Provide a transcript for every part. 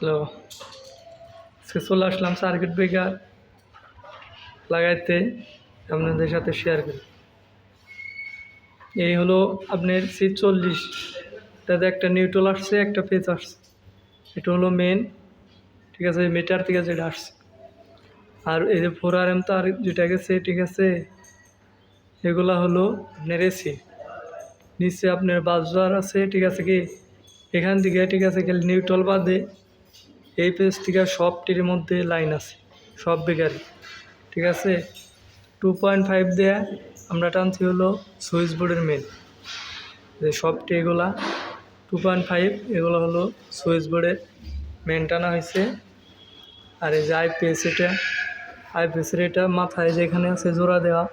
Hello. আজকে চলে আসলাম circuit breaker লাগাইতে আপনাদের সাথে শেয়ার করি এই হলো আপনার সি চল্লিশ। তাতে একটা নিউট্রাল আসছে, একটা পেজ আসছে। এটা হলো মেন ঠিক আছে? মিটার থেকে যেটা আসছে। আর এই যে ফোর আর এম তো আর যেটা গেছে, ঠিক আছে? এগুলা হলো আপনার এসি নিচে আপনার বাজার আছে, ঠিক আছে কি? এখান থেকে, ঠিক আছে, খালি নিউট্রাল বাদে এই পেজ থেকে সবটির মধ্যে লাইন আছে, সব বেকারি। ঠিক আছে? টু পয়েন্ট ফাইভ দেয়া আমরা টানছি হলো সুইচ বোর্ডের মেন যে সবটি এগুলা টু পয়েন্ট ফাইভ এগুলো হলো সুইচ বোর্ডের মেন টানা হয়েছে। আর এই যে আইপিএস এটা আই আইপিএসের এটা মাথায় যেখানে আছে জোড়া দেওয়া,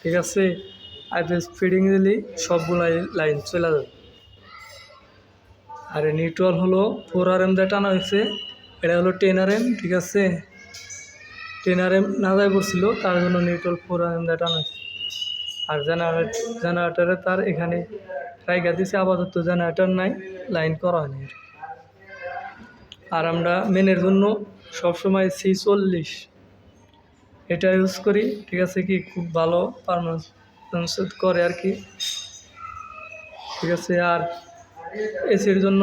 ঠিক আছে? আই আইপিএস ফিডিং দিলে সবগুলাই লাইন চলে যাবে। আর নিউট্রাল হলো ফোর আর এম দিয়ে টানা হয়েছে। এটা হলো টেন আর এম ঠিক আছে? টেন আর এম না যায় পড়ছিল, তার জন্য নিউট্রাল ফোর আর এম টানা হয়েছে। আর জেনারেট জেনারেটারে তার এখানে রাইগা দিছে আপাতত জেনারেটার নাই লাইন করা হয়নি। আর আমরা মেনের জন্য সবসময় সি চল্লিশ। এটা ইউজ করি, ঠিক আছে কি? খুব ভালো পারফরমেন্স করে আর কি। ঠিক আছে, আর এসির জন্য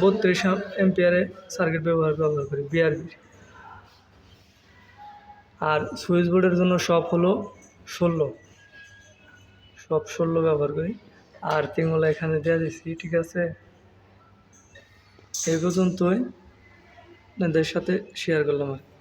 বত্রিশ এম্পিয়ারে সার্কিট ব্যবহার ব্যবহার করি বিআরবি আর সুইচ বোর্ডের জন্য সব হলো ষোলো। সব ষোলো ব্যবহার করি। আর তিনগুলো এখানে দেওয়া দিচ্ছি ঠিক আছে? এই পর্যন্তই। আপনাদের সাথে শেয়ার করলাম আর।